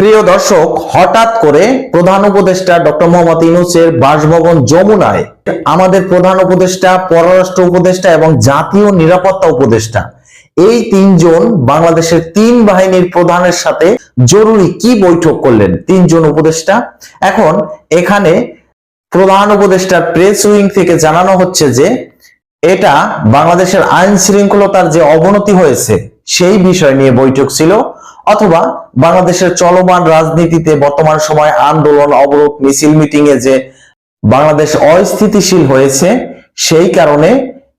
প্রিয় দর্শক, হঠাৎ করে প্রধান উপদেষ্টা ডক্টর মোহাম্মদ ইউনুসের বাসভবন যমুনায় আমাদের প্রধান উপদেষ্টা, পররাষ্ট্র উপদেষ্টা এবং জাতীয় নিরাপত্তা উপদেষ্টা, এই তিনজন বাংলাদেশের তিন বাহিনীর প্রধানের সাথে জরুরি কি বৈঠক করলেন? তিনজন উপদেষ্টা। এখন এখানে প্রধান উপদেষ্টার প্রেস উইং থেকে জানানো হচ্ছে যে, এটা বাংলাদেশের আইন শৃঙ্খলতার যে অবনতি হয়েছে, সেই বিষয় নিয়ে বৈঠক ছিল। অথবা বাংলাদেশের চলমান রাজনীতিতে বর্তমান সময় আন্দোলন, অবরোধ, মিছিল মিটিং এ যে বাংলাদেশ অস্থিতিশীল হয়েছে, সেই কারণে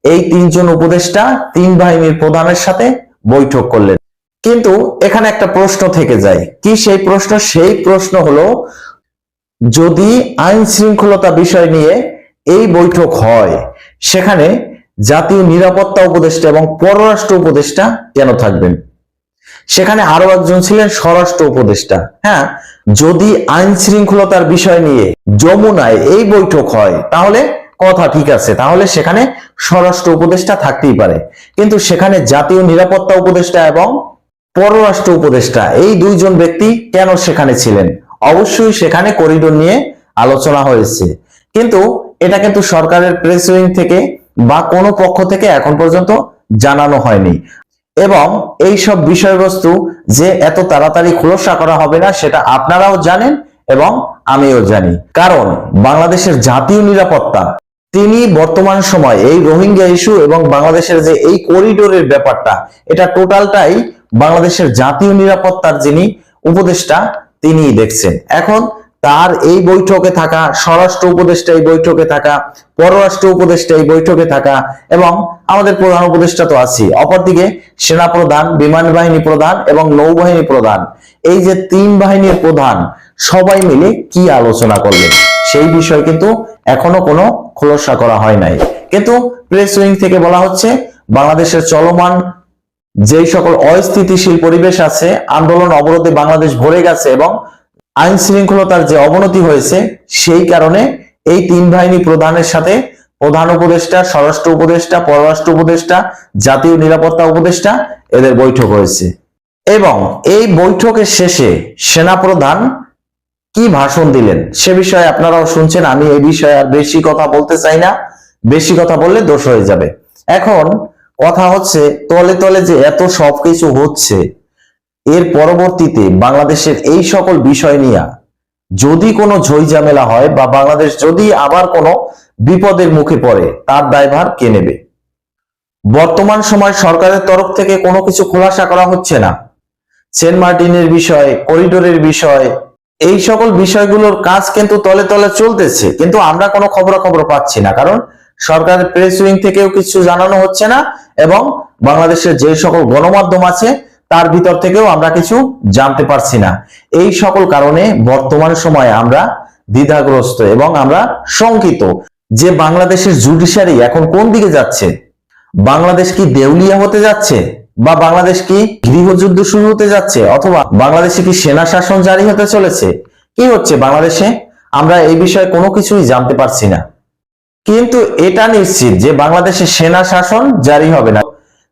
এই তিনজন উপদেষ্টা তিন বাহিনীর প্রধানের সাথে বৈঠক করলেন। কিন্তু এখানে একটা প্রশ্ন থেকে যায়। কি সেই প্রশ্ন? সেই প্রশ্ন হলো, যদি আইন শৃঙ্খলতা বিষয় নিয়ে এই বৈঠক হয়, সেখানে জাতীয় নিরাপত্তা উপদেষ্টা এবং পররাষ্ট্র উপদেষ্টা কেন থাকবেন? সেখানে আরও একজন ছিলেন স্বরাষ্ট্র উপদেষ্টা। হ্যাঁ যদি আইন শৃঙ্খলতার বিষয় নিয়ে যমুনায় এই বৈঠক হয়, তাহলে কথা ঠিক আছে। তাহলে সেখানে স্বরাষ্ট্র উপদেষ্টা থাকতেই পারে। কিন্তু সেখানে জাতীয় নিরাপত্তা উপদেষ্টা এবং পররাষ্ট্র উপদেষ্টা, এই দুইজন ব্যক্তি কেন সেখানে ছিলেন? অবশ্যই সেখানে করিডোর নিয়ে আলোচনা হয়েছে। কিন্তু এটা কিন্তু সরকারের প্রেস উইং থেকে বা কোনো পক্ষ থেকে এখন পর্যন্ত জানানো হয়নি। এবং এই সব বিষয়বস্তু যে এত তাড়াতাড়ি খোলসা করা হবে না, সেটা আপনারাও জানেন এবং আমিও জানি। কারণ বাংলাদেশের জাতীয় নিরাপত্তা, তিনি বর্তমান সময় এই রোহিঙ্গা ইস্যু এবং বাংলাদেশের যে এই করিডোরের ব্যাপারটা, এটা টোটালটাই বাংলাদেশের জাতীয় নিরাপত্তার যিনি উপদেষ্টা, তিনিই দেখছেন। এখন তার এই বৈঠকে থাকা, স্বরাষ্ট্র উপদেষ্টা এই বৈঠকে থাকা, পররাষ্ট্র উপদেষ্টা এই বৈঠকে থাকা এবং আমাদের প্রধান উপদেষ্টা তো আছি অপরদিকে সেনা প্রধান বিমান বাহিনী প্রধান এবং নৌবাহিনী প্রধান। এই যে তিন বাহিনীর প্রধান, সবাই মিলে কি আলোচনা করলেন? সেই বিষয় কিন্তু এখনও কোনো খোলসা করা হয় নাই। কিন্তু প্রেস উইং থেকে বলা হচ্ছে, বাংলাদেশের চলমান যেই সকল অস্থিতিশীল পরিবেশ আছে, আন্দোলন অবরোধে বাংলাদেশ ভরে গেছে এবং আইন শৃঙ্খলতার যে অবনতি হয়েছে, সেই কারণে এই তিন বাহিনী প্রধানের সাথে প্রধান উপদেষ্টা, স্বরাষ্ট্র উপদেষ্টা, পররাষ্ট্র উপদেষ্টা, জাতীয় নিরাপত্তা উপদেষ্টা এদের বৈঠক হয়েছে। এবং এই বৈঠকের শেষে সেনাপ্রধান কি ভাষণ দিলেন, সে বিষয়ে আপনারাও শুনছেন, আমি এই বিষয়ে আর বেশি কথা বলতে চাই না। বেশি কথা বললে দোষ হয়ে যাবে। এখন কথা হচ্ছে, তলে তলে যে এত সবকিছু হচ্ছে এর পরবর্তীতে বাংলাদেশের এই সকল বিষয় নিয়ে যদি কোনো ঝইঝামেলা হয় বা বাংলাদেশ যদি আবার কোনো বিপদের মুখে পড়ে, তার দায়ভার কে নেবে? বর্তমান সময় সরকারের তরফ থেকে কোনো কিছু খোলাসা করা হচ্ছে না। সেন্ট মার্টিনের বিষয়, করিডোরের বিষয়, এই সকল বিষয়গুলোর কাজ কিন্তু তলে তলে চলতেছে, কিন্তু আমরা কোনো খবরাখবর পাচ্ছি না, কারণ সরকারের প্রেস উইং থেকেও কিছু জানানো হচ্ছে না এবং বাংলাদেশের যে সকল গণমাধ্যম আছে তার ভিতর থেকেও আমরা কিছু জানতে পারছি না। এই সকল কারণে বর্তমান সময়ে আমরা দ্বিধাগ্রস্ত এবং আমরা শঙ্কিত যে বাংলাদেশের জুডিশিয়ারি এখন কোন দিকে যাচ্ছে? বাংলাদেশ কি দেউলিয়া হতে যাচ্ছে বা বাংলাদেশ কি গৃহযুদ্ধ শুরু হতে যাচ্ছে অথবা বাংলাদেশে কি সেনা শাসন জারি হতে চলেছে? কি হচ্ছে বাংলাদেশে? আমরা এই বিষয়ে কোনো কিছুই জানতে পারছি না। কিন্তু এটা নিশ্চিত যে বাংলাদেশে সেনা শাসন জারি হবে না।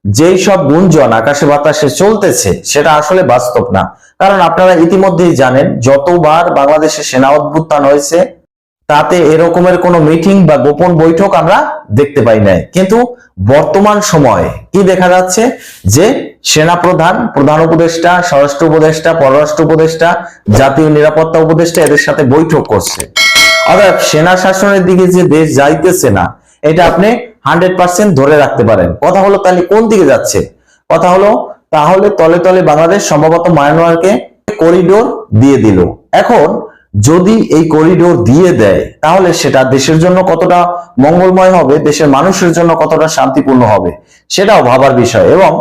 যেই সব গুঞ্জন আকাশে বাতাসে চলতেছে, সেটা আসলে বাস্তব না। কারণ আপনারা ইতিমধ্যেই জানেন, যতবার বাংলাদেশে সেনা অভ্যুত্থান হয়েছে, তাতে এরকমের কোনো মিটিং বা গোপন বৈঠক আমরা দেখতে পাই নাই। কিন্তু বর্তমান সময়ে কি দেখা যাচ্ছে? যে সেনা প্রধান প্রধান উপদেষ্টা, স্বরাষ্ট্র উপদেষ্টা, পররাষ্ট্র উপদেষ্টা, জাতীয় নিরাপত্তা উপদেষ্টা এদের সাথে বৈঠক করছে। অর্থাৎ সেনা শাসনের দিকে যে দেশ যাইতেছে না, এটা আপনি হান্ড্রেড পার্সেন্ট ধরে রাখতে পারেন। কথা হলো তাহলে কোন দিকে যাচ্ছে? কথা হলো তাহলে তলে তলে বাংলাদেশ সম্ভবত মায়ানমারকে করিডোর দিয়ে দিল। এখন যদি এই করিডোর দিয়ে দেয়, তাহলে সেটা দেশের জন্য কতটা মঙ্গলময় হবে, দেশের মানুষের জন্য কতটা শান্তিপূর্ণ হবে, সেটাও ভাবার বিষয়। এবং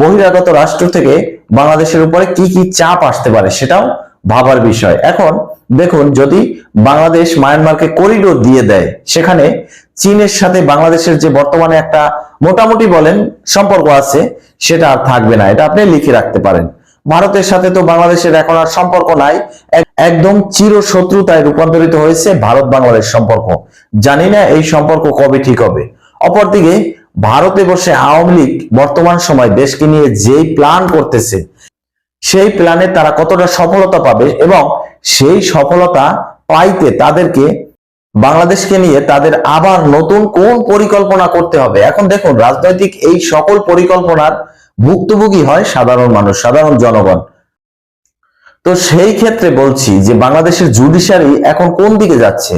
বহিরাগত রাষ্ট্র থেকে বাংলাদেশের উপরে কি কি চাপ আসতে পারে, সেটাও ভাবার বিষয়। এখন দেখুন, যদি বাংলাদেশ মায়ানমারকে করিডোর দিয়ে দেয়, সেখানে চীনের সাথে বাংলাদেশের যে বর্তমানে একটা মোটামুটি বলেন সম্পর্ক আছে, সেটা আর থাকবে না। এটা আপনি লিখে রাখতে পারেন। ভারতের সাথে তো বাংলাদেশের এখন আর সম্পর্ক নাই। এক- একদম চির শত্রুতায় রূপান্তরিত হয়েছে ভারত বাংলাদেশ সম্পর্ক। জানি না এই সম্পর্ক কবে ঠিক হবে। অপরদিকে, ভারতে বসে আওয়ামী লীগ বর্তমান সময় দেশকে নিয়ে যেই প্ল্যান করতেছে, সেই প্ল্যানে তারা কতটা সফলতা পাবে এবং সেই সফলতা পাইতে তাদেরকে বাংলাদেশকে নিয়ে তাদের আবার নতুন কোন পরিকল্পনা করতে হবে? এখন দেখুন, রাজনৈতিক এই সকল পরিকল্পনার ভুক্তভোগী হয় সাধারণ মানুষ, সাধারণ জনগণ। তো সেই ক্ষেত্রে বলছি যে বাংলাদেশের জুডিশিয়ারি এখন কোন দিকে যাচ্ছে?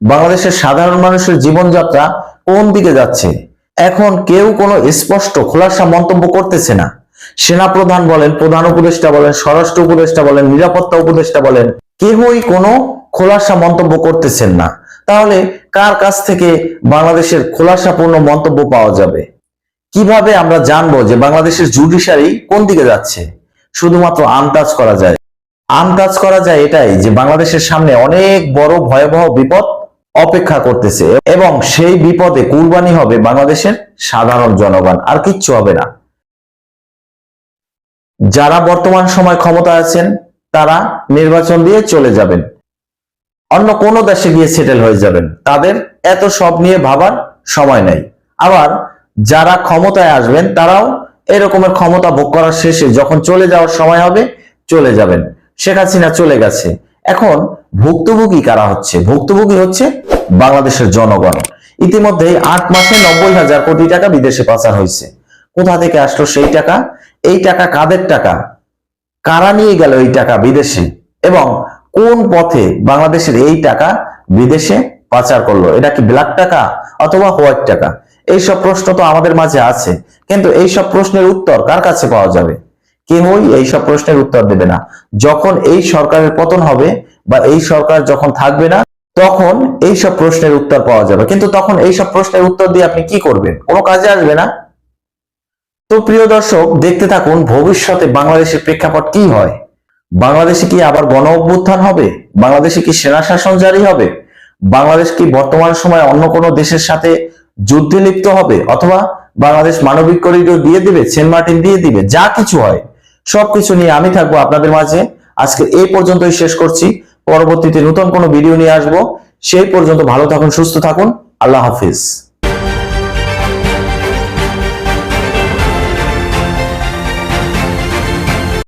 বাংলাদেশের সাধারণ মানুষের জীবনযাত্রা কোন দিকে যাচ্ছে? এখন কেউ কোনো স্পষ্ট খোলাসা মন্তব্য করতেছে না। সেনাপ্রধান বলেন, প্রধান উপদেষ্টা বলেন, স্বরাষ্ট্র উপদেষ্টা বলেন, নিরাপত্তা উপদেষ্টা বলেন, কেউই কোনো খোলাসা মন্তব্য করতেছেন না। তাহলে কার কাছ থেকে বাংলাদেশের খোলাসাপূর্ণ মন্তব্য পাওয়া যাবে? কীভাবে আমরা জানব যে বাংলাদেশের জুডিশিয়ারি কোন দিকে যাচ্ছে? শুধুমাত্র আন্দাজ করা যায়। আন্দাজ করা যায় এটাই যে বাংলাদেশের সামনে অনেক বড় ভয়াবহ বিপদ অপেক্ষা করতেছে এবং সেই বিপদে কুরবানি হবে বাংলাদেশের সাধারণ জনগণ, আর কিচ্ছু হবে না। যারা বর্তমান সময় ক্ষমতা আছেন, তারা নির্বাচন দিয়ে চলে যাবেন। অন্য কোন দেশে গিয়ে সেটেল হয়ে যাবেন। তাদের এত সব নিয়ে ভাবার সময় নেই। আবার যারা ক্ষমতায় আসবেন, তারাও এরকমের ক্ষমতা ভোগ করার শেষে যখন চলে যাওয়ার সময় হবে, চলে যাবেন। শেখ হাসিনা চলে গেছে। এখন ভুক্তভোগী কারা হচ্ছে? ভুক্তভোগী হচ্ছে বাংলাদেশের জনগণ। ইতিমধ্যে আট মাসে নব্বই হাজার কোটি টাকা বিদেশে পাচার হয়েছে। কোথা থেকে আসলো সেই টাকা? এই টাকা কাদের টাকা? কারা নিয়ে গেল এই টাকা বিদেশে? এবং কোন পথে বাংলাদেশের এই টাকা বিদেশে পাচার করল? এটা কি ব্ল্যাক টাকা অথবা হোয়াইট টাকা? এইসব প্রশ্ন তো আমাদের মাঝে আছে। কিন্তু এইসব প্রশ্নের উত্তর কার কাছে পাওয়া যাবে? কেউই এইসব প্রশ্নের উত্তর দেবে না। যখন এই সরকারের পতন হবে বা এই সরকার যখন থাকবে না, তখন এইসব প্রশ্নের উত্তর পাওয়া যাবে। কিন্তু তখন এইসব প্রশ্নের উত্তর দিয়ে আপনি কি করবেন? কোনো কাজে আসবে না। তো প্রিয় দর্শক, দেখতে থাকুন ভবিষ্যতে বাংলাদেশের প্রেক্ষাপট কি হয়। বাংলাদেশে কি আবার গণ অভ্যুত্থান হবে? বাংলাদেশে কি সেনা শাসন জারি হবে? বাংলাদেশ কি বর্তমান সময়ে অন্য কোনো দেশের সাথে যুদ্ধে লিপ্ত হবে? অথবা বাংলাদেশ মানবিক করিডোর দিয়ে দিবে, সেন্ট মার্টিন দিয়ে দিবে, যা কিছু হয়, সবকিছু নিয়ে আমি থাকব আপনাদের মাঝে। আজকে এই পর্যন্তই শেষ করছি। পরবর্তীতে নতুন কোনো ভিডিও নিয়ে আসব। সেই পর্যন্ত ভালো থাকুন, সুস্থ থাকুন। আল্লাহ হাফিজ।